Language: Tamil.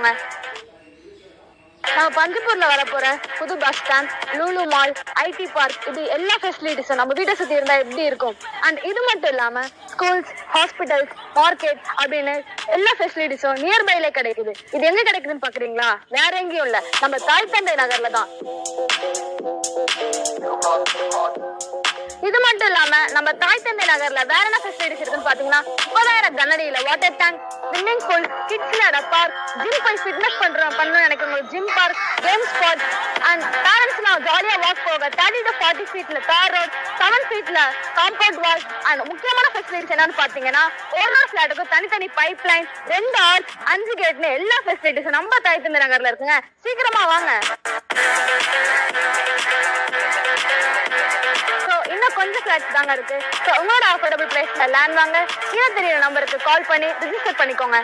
நான் நம்ம பஞ்சப்பூர்ல வரப்போற புது bus stand Lulu mall IT park இது எல்லா ஃபெசிலிட்டிஸும் நம்ம வீட்டை சுத்தி இருந்தா எப்படி இருக்கும்? அண்ட் இது மட்டும் இல்லாம ஸ்கூல்ஸ் ஹாஸ்பிட்டல்ஸ் மார்க்கெட் அப்படின்னு எல்லா ஃபெசிலிட்டிஸும் நியர்பைல கிடைக்குது. இது எங்க கிடைக்குதுன்னு பாக்குறீங்களா? வேற எங்கேயும் இல்ல. நம்ம தாய் தந்தை நகர்ல தான். இது மட்டும் இல்லாம நம்ம தாய் தந்தை நகர்ல வேற என்ன ஃபெசிலிட்டிஸ் இருக்குன்னு பாத்தீங்கன்னா முப்பதாயிரம் கனடியில water tank swimming pool kids நட பார்க் ஜிம் போய் ஃபிட்னஸ் பண்றோம் பண்ணணும்னு நினைக்கிறவங்க gym park game spot and பேரண்ட்ஸ்லாம் ஜாலியா வாக் போக தேர்ட்டி டு ஃபார்ட்டி ஃபீட்ல தார் ரோட் செவன் ஃபீட்ல காம்பவுண்ட் வால் அண்ட் முக்கியமான ஃபெசிலிட்டிஸ் என்னன்னு பாத்தீங்கன்னா ஒரு நாள் ஃபிளாட்டுக்கும் தனித்தனி பைப் லைன் ரெண்டு ஆர்ச் அஞ்சு கேட்னு எல்லா ஃபெசிலிட்டிஸும் நம்ம தாய் தந்தை நகர்ல இருக்குங்க. சீக்கிரமா வாங்க. இன்னும் கொஞ்சம் ஃபிளாட்ஸ் தாங்க இருக்கு. ஸோ உங்களோட அஃபோர்டபுள் பிரைஸ்ல லேண்ட் வாங்க. கீழே தெரியுற நம்பருக்கு கால் பண்ணி ரிஜிஸ்டர் பண்ணிக்கோங்க.